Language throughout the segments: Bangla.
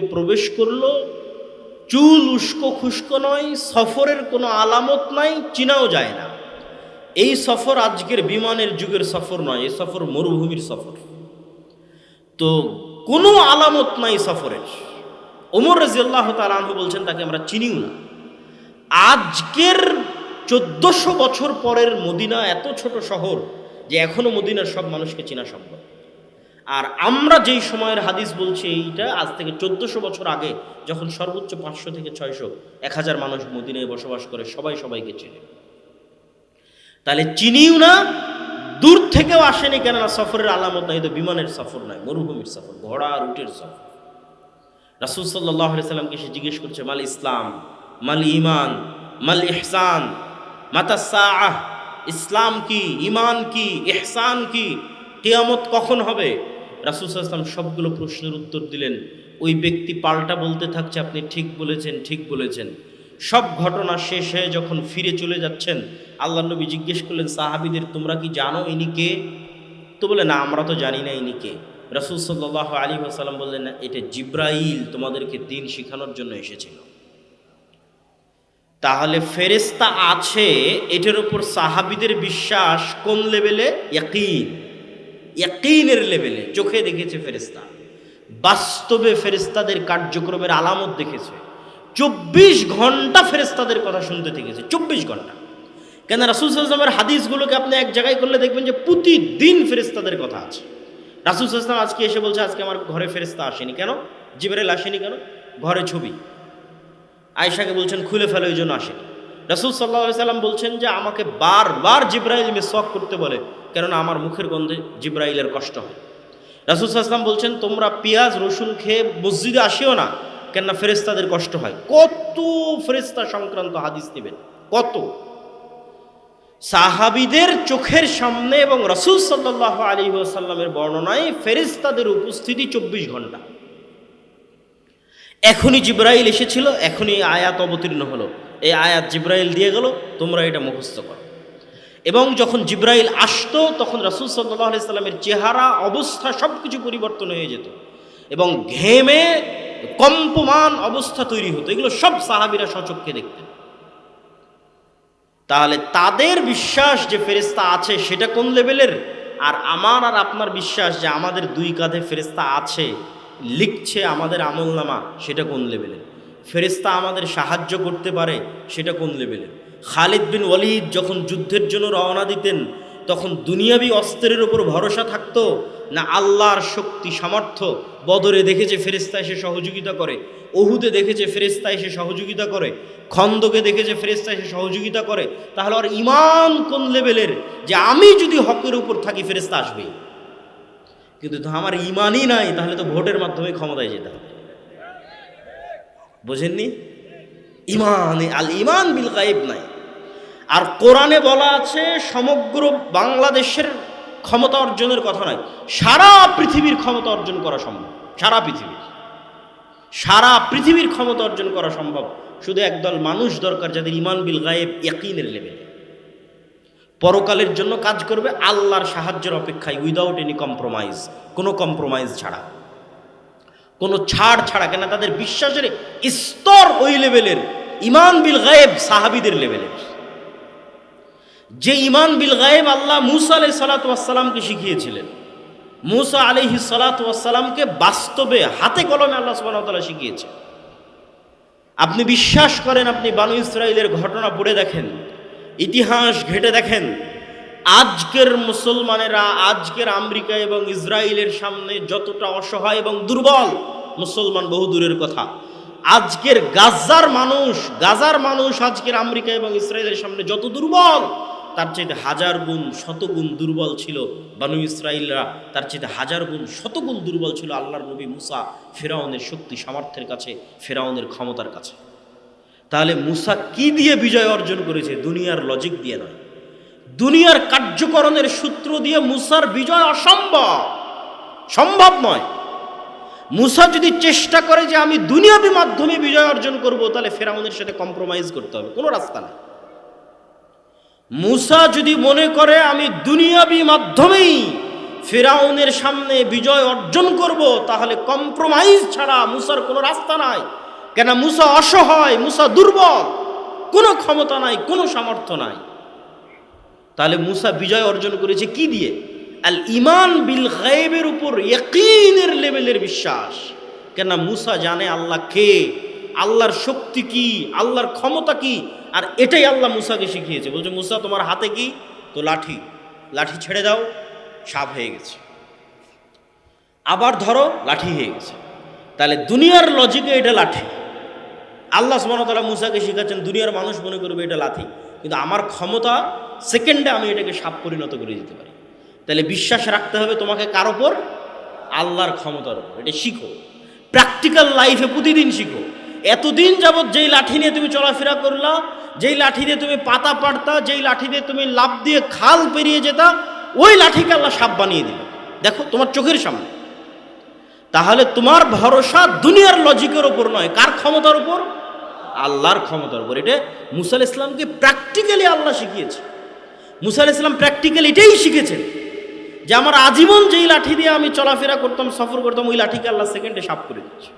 প্রবেশ করল, চুল উস্কো খুস্কো নয়, সফরের কোনো আলামত নাই, চিনাও যায় না। এই সফর আজকের বিমানের যুগের সফর নয় এই সফর মরুভূমির সফর। তো কোনো আলামত নাই সফরের। ওমর রাজিয়াল্লাহ তালাহু বলছেন, তাকে আমরা চিনিও না। আজকের চোদ্দশো বছর পরের মদিনা এত ছোট শহর যে এখনও মদিনার সব মানুষকে চেনা সম্ভব। আর আমরা যেই সময়ের হাদিস বলছি, এইটা আজ থেকে চোদ্দশো বছর আগে, যখন সর্বোচ্চ পাঁচশো থেকে ছয়শো, এক হাজার মানুষ মদিনায় বসবাস করে, সবাই সবাইকে চেনে। তাহলে চিনিও না, দূর থেকেও আসেনি কেননা সফরের আলামত নাই, তো বিমানের সফর নয় মরুভূমির সফর, ঘোড়া রুটের সফর। রাসুল সাল্লাহ সাল্লামকে সে জিজ্ঞেস করছে, মাল ইসলাম, মাল ইমান মাল ইহসান মাতাসাহ ইসলাম কি ইমান কি, ইহসান কি, কেয়ামত কখন হবে? রাসুল সাল্লাম সবগুলো প্রশ্নের উত্তর দিলেন। ওই ব্যক্তি পাল্টা বলতে থাকছে, আপনি ঠিক বলেছেন ঠিক বলেছেন। সব ঘটনা শেষ হয়ে যখন ফিরে চলে যাচ্ছেন আল্লাহ নবী জিজ্ঞেস করলেন, সাহাবিদের তোমরা কি জানো ইনি কে? তো বলে, না, আমরা তো জানি না ইনি কে। রসুল সাল্লাহ আলী আসাল্লাম বললেন না এটা জিব্রাইল, তোমাদেরকে দিন শিখানোর জন্য এসেছিল। তাহলে ফেরেস্তা আছে, এটার উপর সাহাবিদের বিশ্বাস কোন লেভেলে? ইয়াকিন। ইয়াকিনের লেভেলে চোখে দেখেছে ফেরেস্তা বাস্তবে ফেরেস্তাদের কার্যক্রমের আলামত দেখেছে। চব্বিশ ঘণ্টা ফেরেস্তাদের কথা শুনতে থেকেছে, চব্বিশ ঘণ্টা। কেন রাসুল সাল্লামের হাদিসগুলোকে আপনি এক জায়গায় করলে দেখবেন যে প্রতিদিন ফেরেস্তাদের কথা আছে। রাসুল সাল্লাম আজকে এসে বলছে, আজকে আমার ঘরে ফেরেস্তা আসেনি। কেন? জিবরেল আসেনি কেন? ঘরে ছবি। আয়সাকে বলছেন, খুলে ফেলো ওই জন্য আসেনি। রাসুল সাল্লাহ সাল্লাম বলছেন যে আমাকে বারবার জিব্রাইল মিসওয়াক করতে বলে, কেননা আমার মুখের গন্ধে জিব্রাইলের কষ্ট হয়। রাসুল সাল্লাম বলছেন, তোমরা পেঁয়াজ, রসুন খেয়ে মসজিদে আসিও না, কেননা ফেরেস্তাদের কষ্ট হয়। কত ফেরেস্তা সংক্রান্ত হাদিস নেবেন, কত? সাহাবিদের চোখের সামনে এবং রসুল সাল্লাহ আলী সাল্লামের বর্ণনায় ফেরিস্তাদের উপস্থিতি চব্বিশ ঘণ্টা। এখনই জিব্রাইল এসেছিল, এখনই আয়াত অবতীর্ণ হলো। এই আয়াত জিব্রাইল দিয়ে গেল, তোমরা এটা মুখস্থ করো। এবং যখন জিব্রাইল আসতো, তখন রসুল সাল্লাহ আলি সাল্লামের চেহারা, অবস্থা সব কিছু পরিবর্তন হয়ে যেত। এবং ঘেমে কম্পমান অবস্থা তৈরি হতো। এগুলো সব সাহাবিরা সচক্ষে দেখতেন। তাহলে তাদের বিশ্বাস যে ফেরিস্তা আছে, সেটা কোন লেভেলের? আর আমার আর আপনার বিশ্বাস যে আমাদের দুই কাঁধে ফেরিস্তা আছে লিখছে আমাদের আমল নামা, সেটা কোন লেভেলে ফেরিস্তা আমাদের সাহায্য করতে পারে, সেটা কোন লেভেলের খালিদ বিন ওয়ালিদ যখন যুদ্ধের জন্য রওনা দিতেন, তখন দুনিয়াবি অস্ত্রের ওপর ভরসা থাকতো? না আল্লাহর শক্তি, সামর্থ্য? বদরে দেখেছে ফেরিস্তা এসে সহযোগিতা করে ওহুদে দেখেছে ফেরিস্তা এসে সহযোগিতা করে, খন্দকে দেখেছে ফেরিস্তা এসে সহযোগিতা করে, তাহলে আর ইমান কোন লেভেলের যে আমি যদি হকের উপর থাকি ফেরিস্তা আসবেই। কিন্তু আমার ইমানই নাই, তাহলে তো ভোটের মাধ্যমে ক্ষমতায় যেতে হবে। বোঝেননি? ইমান, আল ইমান বিল গাইব নাই। আর কোরআনে বলা আছে, সমগ্র বাংলাদেশের ক্ষমতা অর্জনের কথা নয়, সারা পৃথিবীর ক্ষমতা অর্জন করা সম্ভব, সারা পৃথিবীর। সারা পৃথিবীর ক্ষমতা অর্জন করা সম্ভব। শুধু একদল মানুষ দরকার যাদের ইমান বিল গায়েব, ইয়াকিনের লেভেলে পরকালের জন্য কাজ করবে, আল্লাহর সাহায্যের অপেক্ষায় উইদাউট এনি কম্প্রোমাইজ কোনো কম্প্রোমাইজ ছাড়া। কোনো ছাড় ছাড়া কেন তাদের বিশ্বাসের স্তর ওই লেভেলের ইমান বিল গায়েব সাহাবিদের লেভেলের যে ইমান বিল গায়েব আল্লাহ মুসা আলাই সালাতামকে শিখিয়েছিলেন। মুসা আলহি সালাতামকে বাস্তবে হাতে কলমে আল্লাহ সুবাহতাল্লাহ শিখিয়েছে আপনি বিশ্বাস করেন, আপনি বানু ইসরায়েলের ঘটনা পড়ে দেখেন। ইতিহাস ঘেটে দেখেন, আজকের মুসলমানেরা, আজকের আমেরিকা এবং ইসরায়েলের সামনে যতটা অসহায় এবং দুর্বল, মুসলমান বহু দূরের কথা। আজকের গাজার মানুষ গাজার মানুষ আজকের আমেরিকা এবং ইসরায়েলের সামনে যত দুর্বল, তার চাইতে হাজার গুণ, শতগুণ দুর্বল ছিল বানু ইসরায়েলরা। তার চাইতে হাজার গুণ, শতগুণ দুর্বল ছিল আল্লাহর নবী মুসা ফেরাউনের শক্তি, সামর্থ্যের কাছে, ফেরাউনের ক্ষমতার কাছে। তাহলে মুসা কি দিয়ে বিজয় অর্জন করেছে? দুনিয়ার লজিক দিয়ে নয়। দুনিয়ার কার্যকরণের সূত্র দিয়ে মুসার বিজয় অসম্ভব। সম্ভব নয়। মুসা যদি চেষ্টা করে যে আমি দুনিয়াবি মাধ্যমে বিজয় অর্জন করব, তাহলে ফেরাউনের সাথে কম্প্রোমাইজ করতে হবে। কোনো রাস্তা নেই। মুসা যদি মনে করে আমি দুনিয়াবি মাধ্যমেই ফেরাউনের সামনে বিজয় অর্জন করব, তাহলে কম্প্রোমাইজ ছাড়া মুসার কোনো রাস্তা নাই। কেন মুসা অসহায়, মুসা দুর্বল, কোনো ক্ষমতা নাই, কোনো সামর্থ্য নাই। তাহলে মুসা বিজয় অর্জন করেছে কি দিয়ে? আল ইমান বিল গায়েবের উপর ইয়কিনের লেভেলের বিশ্বাস। কেন মুসা জানে আল্লাহ কে, আল্লাহর শক্তি কি, আল্লাহর ক্ষমতা কি, আর এটাই আল্লাহ মুসাকে শিখিয়েছে। বলছে, মুসা, তোমার হাতে কি? তো লাঠি। লাঠি ছেড়ে দাও, সাপ হয়ে গেছে। আবার ধরো, লাঠি হয়ে গেছে। তাহলে দুনিয়ার লজিকে এটা লাঠি। আল্লাহ সুবাহতাল্লাহ মুসাকে শিখাচ্ছেন, দুনিয়ার মানুষ মনে করবে এটা লাঠি কিন্তু আমার ক্ষমতা সেকেন্ডে আমি এটাকে সাপ পরিণত করে দিতে পারি। তাহলে বিশ্বাস রাখতে হবে তোমাকে কার ওপর আল্লাহর ক্ষমতার ওপর এটা শিখো। প্র্যাকটিক্যাল লাইফে প্রতিদিন শিখো। এতদিন যাবৎ যেই লাঠি নিয়ে তুমি চলাফেরা করলা, যেই লাঠি দিয়ে তুমি পাতা পাড়তা, যেই লাঠি দিয়ে তুমি লাভ দিয়ে খাল পেরিয়ে যেতা, ওই লাঠিকে আল্লাহ সাপ বানিয়ে দিল। দেখো, তোমার চোখের সামনে। তাহলে তোমার ভরসা দুনিয়ার লজিকের ওপর নয়। কার ক্ষমতার উপর? আল্লাহর ক্ষমতার উপর। এটা মুসাল ইসলামকে প্র্যাকটিক্যালি আল্লাহ শিখিয়েছে। মুসাল ইসলাম প্র্যাকটিক্যালি এটাই শিখেছেন যে আমার আজীবন যেই লাঠি দিয়ে আমি চলাফেরা করতাম, সফর করতাম, ওই লাঠিকে আল্লাহ সেকেন্ডে সাফ করে দিচ্ছে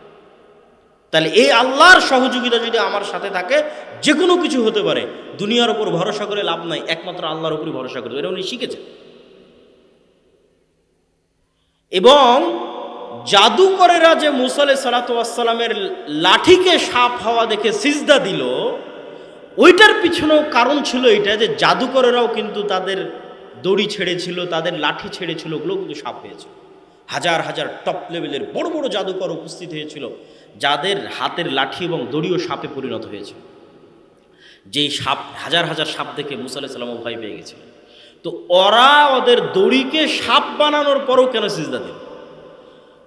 তাহলে এই আল্লাহর সহযোগিতা যদি আমার সাথে থাকে যে কোনো কিছু হতে পারে, দুনিয়ার উপর ভরসা করে লাভ নাই, একমাত্র আল্লাহর উপরই ভরসা করে এটা উনি শিখেছেন। এবং জাদুকরেরা যে মুসালে সালাতামের লাঠিকে সাপ হওয়া দেখে সিজদা দিল, ওইটার পিছনেও কারণ ছিল এটা যে জাদুকরেরাও কিন্তু তাদের দড়ি ছেড়েছিল, তাদের লাঠি ছেড়েছিল ওগুলো কিন্তু সাপ হয়েছিল। হাজার হাজার টপ লেভেলের বড় বড় জাদুকর উপস্থিত হয়েছিল, যাদের হাতের লাঠি এবং দড়িও সাপে পরিণত হয়েছিল। যেই সাপ, হাজার হাজার সাপ দেখে মুসা আলাইসাল্লামও ভয় পেয়ে গেছিল। তো ওরা ওদের দড়িকে সাপ বানানোর পরও কেন সিজদা দিল?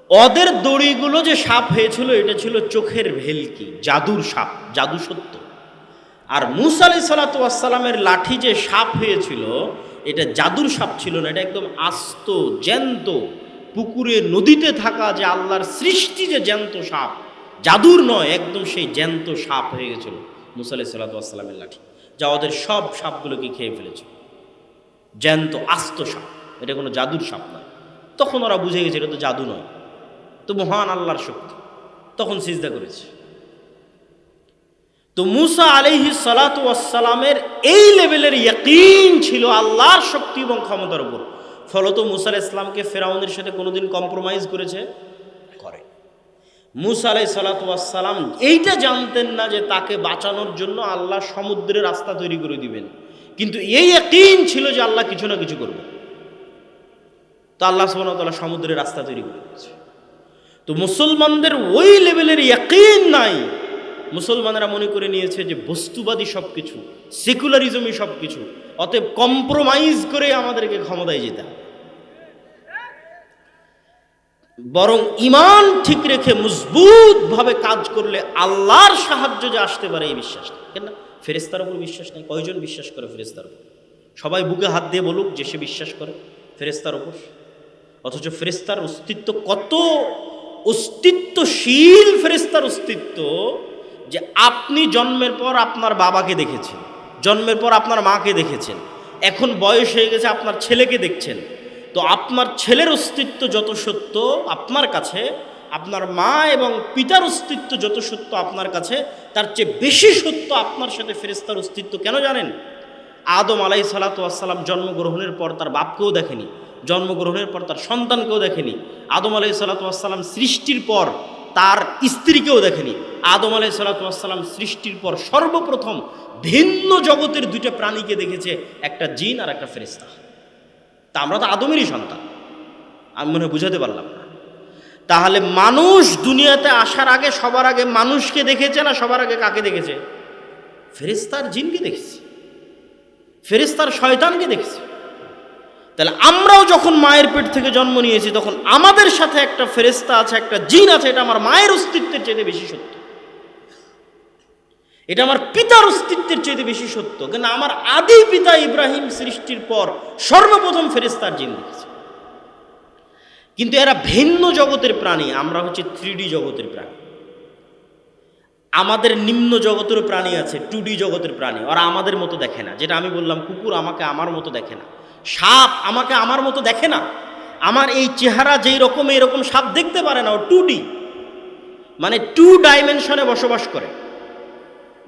ওদের দড়িগুলো যে সাপ হয়েছিল, এটা ছিল চোখের ভেলকি, জাদুর সাপ, জাদু সত্য। আর মুসা আলি সালাতামের লাঠি যে সাপ হয়েছিল, এটা জাদুর সাপ ছিল না, এটা একদম আস্ত, জ্যান্ত, পুকুরে, নদীতে থাকা যে আল্লাহর সৃষ্টি যে জ্যান্ত সাপ, জাদুর নয়, একদম সেই জ্যান্ত সাপ হয়ে গেছিল মুসা আলি সাল্লাতামের লাঠি, যা ওদের সব সাপগুলোকে খেয়ে ফেলেছিল জ্যান্ত, আস্ত সাপ, এটা কোনো জাদুর সাপ নয়। তখন ওরা বুঝে গেছে, এটা তো জাদু নয়। তো মহান আল্লাহর শক্তি। তখন সিজদা করেছে। তো মুসা আলিহি সালাতামের এই লেভেলের ইয়াকিন ছিল আল্লাহর শক্তি এবং ক্ষমতার উপর। ফলত মুসা ইসলামকে ফেরাউনের সাথে কোনোদিন কম্প্রোমাইজ করেছে? করে। মুসা আলাই সালাতাম এইটা জানতেন না যে তাকে বাঁচানোর জন্য আল্লাহ সমুদ্রের রাস্তা তৈরি করে দিবেন। কিন্তু এই ইয়াকিন ছিল যে আল্লাহ কিছু না কিছু করবে। তো আল্লাহ সুবাহ সমুদ্রের রাস্তা তৈরি করে দিয়েছে। তো মুসলমানদের ওই লেভেলের ইয়াকিন নাই। মুসলমানেরা মনে করে নিয়েছে যে বস্তুবাদী সব কিছু সেকুলারিজমই সব কিছু অতএব কম্প্রোমাইজ করে আমাদেরকে ক্ষমতায় যেতে বরং ইমান ঠিক রেখে মজবুতভাবে কাজ করলে আল্লাহর সাহায্য যে আসতে পারে এই বিশ্বাস কেন ফেরেস্তার উপর বিশ্বাস নেই, কয়জন বিশ্বাস করে ফেরেস্তার উপর? সবাই বুকে হাত দিয়ে বলুক যে সে বিশ্বাস করে ফেরেস্তার উপর। অথচ ফেরেস্তার অস্তিত্ব কত অস্তিত্বশীল ফেরেস্তার অস্তিত্ব যে আপনি জন্মের পর আপনার বাবাকে দেখেছেন, জন্মের পর আপনার মাকে দেখেছেন, এখন বয়স হয়ে গেছে আপনার ছেলেকে দেখছেন, তো আপনার ছেলের অস্তিত্ব যত সত্য আপনার কাছে, আপনার মা এবং পিতার অস্তিত্ব যত সত্য আপনার কাছে, তার চেয়ে বেশি সত্য আপনার সাথে ফেরেস্তার অস্তিত্ব কেন জানেন? আদম আলাই সালাতাম জন্মগ্রহণের পর তার বাপকেও দেখেনি জন্মগ্রহণের পর তার সন্তানকেও দেখেনি। আদম আলাই সালাতাম সৃষ্টির পর তার স্ত্রীকেও দেখেনি। আদম আলাই সালাতাম সৃষ্টির পর সর্বপ্রথম ভিন্ন জগতের দুইটা প্রাণীকে দেখেছে, একটা জিন আর একটা ফেরিস্তা তা আমরা তো আদমেরই সন্তান। আমি মনে বুঝাতে পারলাম না। তাহলে মানুষ দুনিয়াতে আসার আগে সবার আগে মানুষকে দেখেছে না সবার আগে কাকে দেখেছে? ফেরিস্তার জিনকে দেখেছে। ফেরিস্তার শয়তানকে দেখেছে। তাহলে আমরাও যখন মায়ের পেট থেকে জন্ম নিয়েছি, তখন আমাদের সাথে একটা ফেরেস্তা আছে, একটা জিন আছে, এটা আমার মায়ের অস্তিত্বের চাইতে বেশি সত্য। এটা আমার পিতার অস্তিত্বের চাইতে বেশি সত্য। কিন্তু আমার আদি পিতা ইব্রাহিম সৃষ্টির পর সর্বপ্রথম ফেরেস্তার জিন দেখেছে। কিন্তু এরা ভিন্ন জগতের প্রাণী, আমরা হচ্ছে থ্রি জগতের প্রাণী। আমাদের নিম্ন জগতেরও প্রাণী আছে, টু জগতের প্রাণী, ওরা আমাদের মতো দেখে না। যেটা আমি বললাম, কুকুর আমাকে আমার মতো দেখে না। সাপ আমাকে আমার মতো দেখে না। আমার এই চেহারা যেই রকম এরকম সাপ দেখতে পারে না, ও টু ডি মানে টু ডাইমেনশনে বসবাস করে।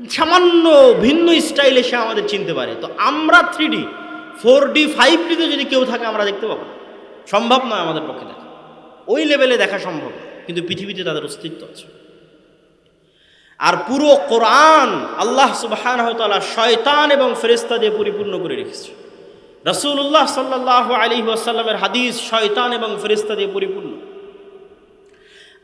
সামান্য ভিন্ন স্টাইলে সে আমাদের চিনতে পারে। তো আমরা three D four D five ডিতে যদি কেউ থাকে, আমরা দেখতে পাবো সম্ভব নয় আমাদের পক্ষে দেখা। ওই লেভেলে দেখা সম্ভব কিন্তু পৃথিবীতে তাদের অস্তিত্ব আছে। আর পুরো কোরআন আল্লাহ সুবাহান শয়তান এবং ফেরেস্তা দিয়ে পরিপূর্ণ করে রেখেছে। রসুল্লাহ সাল্লাহ আলী ওয়াসাল্লামের হাদিস শয়তান এবং ফেরেস্তা দিয়ে পরিপূর্ণ।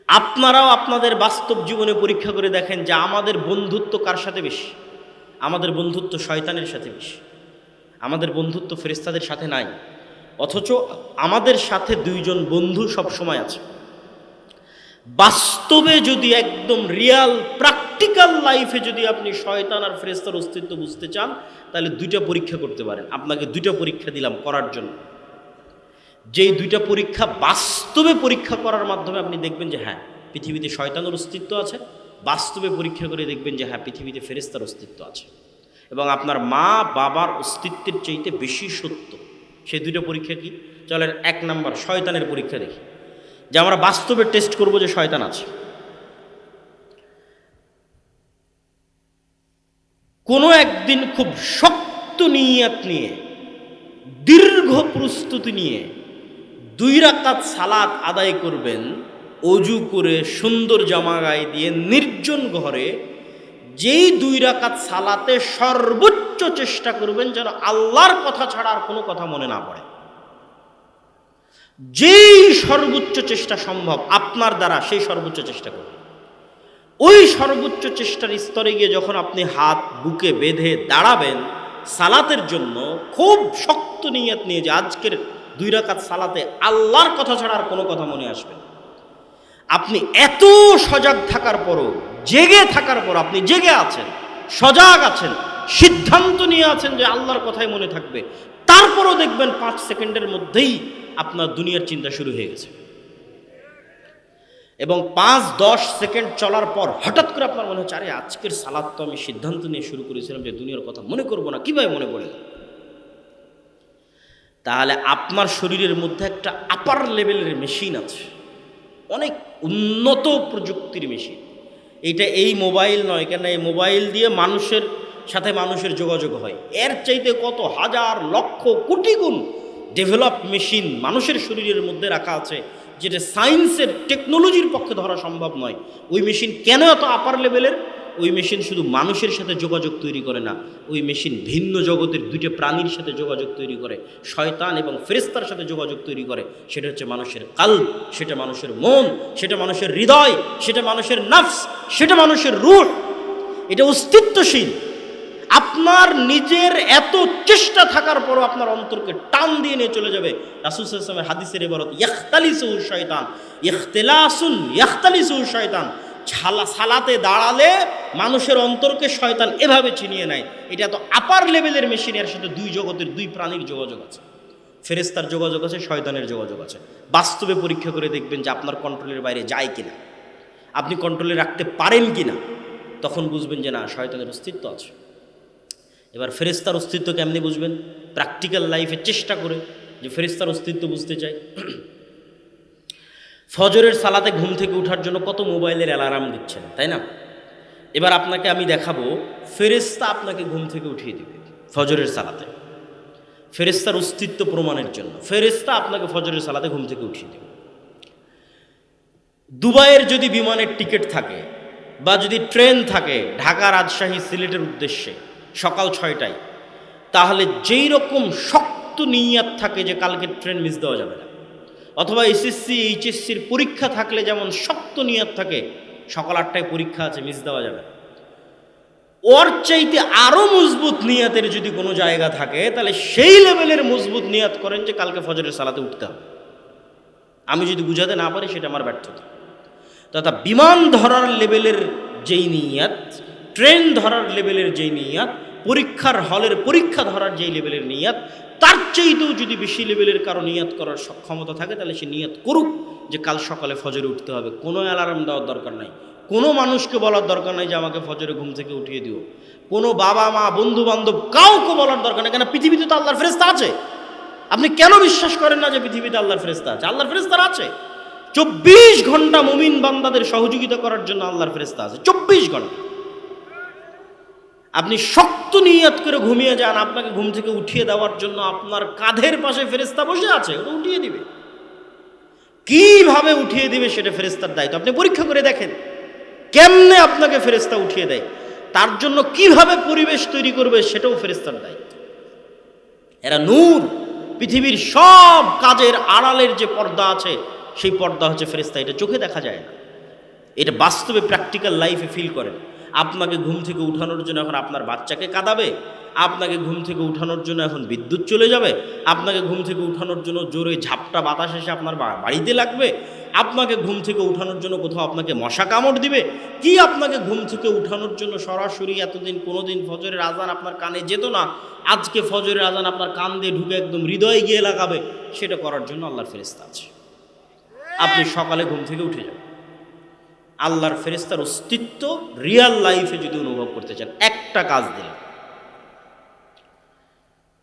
আপনারাও আপনাদের বাস্তব জীবনে পরীক্ষা করে দেখেন যে আমাদের বন্ধুত্ব কার সাথে বেশি? আমাদের বন্ধুত্ব শয়তানের সাথে বেশি। আমাদের বন্ধুত্ব ফেরেস্তাদের সাথে নাই। অথচ আমাদের সাথে দুইজন বন্ধু সব সময় আছে। বাস্তবে যদি একদম রিয়াল প্র্যাকটিক্যাল লাইফে যদি আপনি শয়তান আর ফেরেস্তার অস্তিত্ব বুঝতে চান, তাহলে দুইটা পরীক্ষা করতে পারেন। আপনাকে দুইটা পরীক্ষা দিলাম করার জন্য। যেই দুইটা পরীক্ষা বাস্তবে পরীক্ষা করার মাধ্যমে আপনি দেখবেন যে হ্যাঁ পৃথিবীতে শয়তানের অস্তিত্ব আছে। বাস্তবে পরীক্ষা করে দেখবেন যে হ্যাঁ পৃথিবীতে ফেরেস্তার অস্তিত্ব আছে। এবং আপনার মা বাবার অস্তিত্বের চাইতে বেশি সত্য। সেই দুইটা পরীক্ষা কি? চলেন এক নাম্বার, শয়তানের পরীক্ষা দেখি। যে আমরা বাস্তবে টেস্ট করব যে, শয়তান আছে। কোনো একদিন খুব শক্ত নিয়াত নিয়ে, দীর্ঘ প্রস্তুতি নিয়ে দুই রাকাত সালাত আদায় করবেন, অজু করে সুন্দর জামা গায়ে দিয়ে নির্জন ঘরে, যেই দুই রাকাত সালাতে সর্বোচ্চ চেষ্টা করবেন যেন আল্লাহর কথা ছাড়া আর কোনো কথা মনে না পড়ে। যেই সর্বোচ্চ চেষ্টা সম্ভব আপনার দ্বারা, সেই সর্বোচ্চ চেষ্টা করবেন ওই সর্বোচ্চ চেষ্টার স্তরে গিয়ে যখন আপনি হাত, বুকে বেঁধে দাঁড়াবেন, সালাতের জন্য খুব শক্ত নিয়ত নিয়ে যে আজকের দুই রাকাত সালাতে আল্লাহর কথা ছাড়া আর কোনো কথা মনে আসবে না। আপনি এত সজাগ থাকার পরও, জেগে থাকার পর আপনি জেগে আছেন, সজাগ আছেন, সিদ্ধান্ত নিয়ে আছেন যে আল্লাহর কথাই মনে থাকবে তারপরও দেখবেন পাঁচ সেকেন্ডের মধ্যেই আপনার দুনিয়ার চিন্তা শুরু হয়ে গেছে এবং পাঁচ দশ সেকেন্ড চলার পর হঠাৎ করে আপনার মনে হচ্ছে, আরে, আজকের সালাদ তো আমি সিদ্ধান্ত নিয়ে শুরু করেছিলাম যে দুনিয়ার কথা মনে করব না। কীভাবে মনে পড়ে তাহলে আপনার শরীরের মধ্যে একটা আপার লেভেলের মেশিন আছে। অনেক উন্নত প্রযুক্তির মেশিন এটা এই মোবাইল নয় কেন এই মোবাইল দিয়ে মানুষের সাথে মানুষের যোগাযোগ হয়। এর চাইতে কত হাজার লক্ষ কোটি গুণ ডেভেলপ মেশিন মানুষের শরীরের মধ্যে রাখা আছে। যেটা সায়েন্সের টেকনোলজির পক্ষে ধরা সম্ভব নয়। ওই মেশিন কেন এত আপার লেভেলের ওই মেশিন শুধু মানুষের সাথে যোগাযোগ তৈরি করে না, ওই মেশিন ভিন্ন জগতের দুইটা প্রাণীর সাথে যোগাযোগ তৈরি করে, শয়তান এবং ফেরেস্তার সাথে যোগাযোগ তৈরি করে। সেটা হচ্ছে মানুষের কাল সেটা মানুষের মন, সেটা মানুষের হৃদয়, সেটা মানুষের নফস, সেটা মানুষের রুট এটা অস্তিত্বশীল। আপনার নিজের এত চেষ্টা থাকার পরও আপনার অন্তরকে টান দিয়ে নিয়ে চলে যাবে। রাসুসের হাদিসের এবারত ইখতালিসু শয়তান ইখতেলাসুন ইখতালিসু শয়তান ছালা, সালাতে দাঁড়ালে মানুষের অন্তরকে শয়তান এভাবে চিনিয়ে নেয় এটা তো আপার লেভেলের মেশিনের সাথে দুই জগতের, দুই প্রাণীর যোগাযোগ আছে। ফেরেস্তার যোগাযোগ আছে, শয়তানের যোগাযোগ আছে। বাস্তবে পরীক্ষা করে দেখবেন যে আপনার কন্ট্রোলের বাইরে যায় কিনা। আপনি কন্ট্রোলে রাখতে পারেন কিনা? তখন বুঝবেন যে না, শয়তানের অস্তিত্ব আছে। এবার ফেরেস্তার অস্তিত্ব কেমনি বুঝবেন? প্র্যাকটিক্যাল লাইফে চেষ্টা করে যে ফেরেস্তার অস্তিত্ব বুঝতে চাই ফজরের সালাতে ঘুম থেকে ওঠার জন্য কত মোবাইলের অ্যালার্ম দিচ্ছেন, তাই না? এবার আপনাকে আমি দেখাবো ফেরেস্তা আপনাকে ঘুম থেকে উঠিয়ে দিবে ফজরের সালাতে। ফেরেস্তার অস্তিত্ব প্রমাণের জন্য। ফেরেস্তা আপনাকে ফজরের সালাতে ঘুম থেকে উঠিয়ে দেবে। দুবাইয়ের যদি বিমানের টিকিট থাকে বা যদি ট্রেন থাকে ঢাকা রাজশাহী সিলেটের উদ্দেশ্যে সকাল ছয়টায়। তাহলে যেই রকম শক্ত নিয়াত থাকে যে কালকে ট্রেন মিস দেওয়া যাবে না। অথবা এসএসসি এইচএসসির পরীক্ষা থাকলে যেমন শক্ত নিয়াত থাকে, সকাল আটটায় পরীক্ষা আছে মিস দেওয়া যাবে ওর চাইতে আরও মজবুত নিয়াতের যদি কোনো জায়গা থাকে, তাহলে সেই লেভেলের মজবুত নিয়াত করেন যে কালকে ফজরের সালাতে উঠতে হবে। আমি যদি বুঝাতে না পারি, সেটা আমার ব্যর্থতা। তথা বিমান ধরার লেভেলের যেই নিয়াত ট্রেন ধরার লেভেলের যেই নিয়াত, পরীক্ষার হলের পরীক্ষা ধরার যেই লেভেলের নিয়াত, তার চাইতেও যদি বেশি লেভেলের কারও নিয়াত করার সক্ষমতা থাকে, তাহলে সে নিয়াত করুক যে কাল সকালে ফজরে উঠতে হবে। কোনো অ্যালার্ম দেওয়ার দরকার নাই। কোনো মানুষকে বলার দরকার নাই যে আমাকে ফজরে ঘুম থেকে উঠিয়ে দিও। কোনো বাবা, মা বন্ধু বান্ধব কাউকে বলার দরকার নেই কেন পৃথিবীতে তো আল্লাহর ফেরেস্তা আছে। আপনি কেন বিশ্বাস করেন না যে পৃথিবীতে আল্লাহর ফেরেস্তা আছে? আল্লাহর ফেরেস্তার আছে। চব্বিশ ঘণ্টা মুমিন বান্দাদের সহযোগিতা করার জন্য আল্লাহর ফেরেস্তা আছে। চব্বিশ ঘণ্টা। আপনি শক্ত নিয়াত করে ঘুমিয়ে যান, আপনাকে ঘুম থেকে উঠিয়ে দেওয়ার জন্য আপনার কাঁধের পাশে ফেরেস্তা বসে আছে, ওটা উঠিয়ে দিবে। কীভাবে উঠিয়ে দিবে সেটা ফেরেস্তার দায়িত্ব। আপনি পরীক্ষা করে দেখেন, কেমনে আপনাকে ফেরেস্তা উঠিয়ে দেয়। তার জন্য কীভাবে পরিবেশ তৈরি করবে সেটাও ফেরেস্তার দায়িত্ব। এরা নূর, পৃথিবীর সব কাজের আড়ালের যে পর্দা আছে, সেই পর্দা হচ্ছে ফেরেস্তা এটা চোখে দেখা যায় না। এটা বাস্তবে প্র্যাকটিক্যাল লাইফে ফিল করেন। আপনাকে ঘুম থেকে উঠানোর জন্য এখন আপনার বাচ্চাকে কাঁদাবে, আপনাকে ঘুম থেকে উঠানোর জন্য এখন বিদ্যুৎ চলে যাবে, আপনাকে ঘুম থেকে উঠানোর জন্য জোরে ঝাপটা বাতাস এসে আপনার বাড়িতে লাগবে, আপনাকে ঘুম থেকে উঠানোর জন্য কোথাও আপনাকে মশা কামড় দিবে, কি আপনাকে ঘুম থেকে উঠানোর জন্য সরাসরি এতদিন কোনোদিন ফজরের আজান আপনার কানে যেত না, আজকে ফজরের আজান আপনার কান দিয়ে ঢুকে একদম হৃদয়ে গিয়ে লাগাবে, সেটা করার জন্য আল্লাহর ফেরেস্তা আছে। আপনি সকালে ঘুম থেকে উঠে যান। আল্লাহর ফেরিস্তার অস্তিত্ব রিয়াল লাইফে যদি অনুভব করতে চান একটা কাজ দিলেন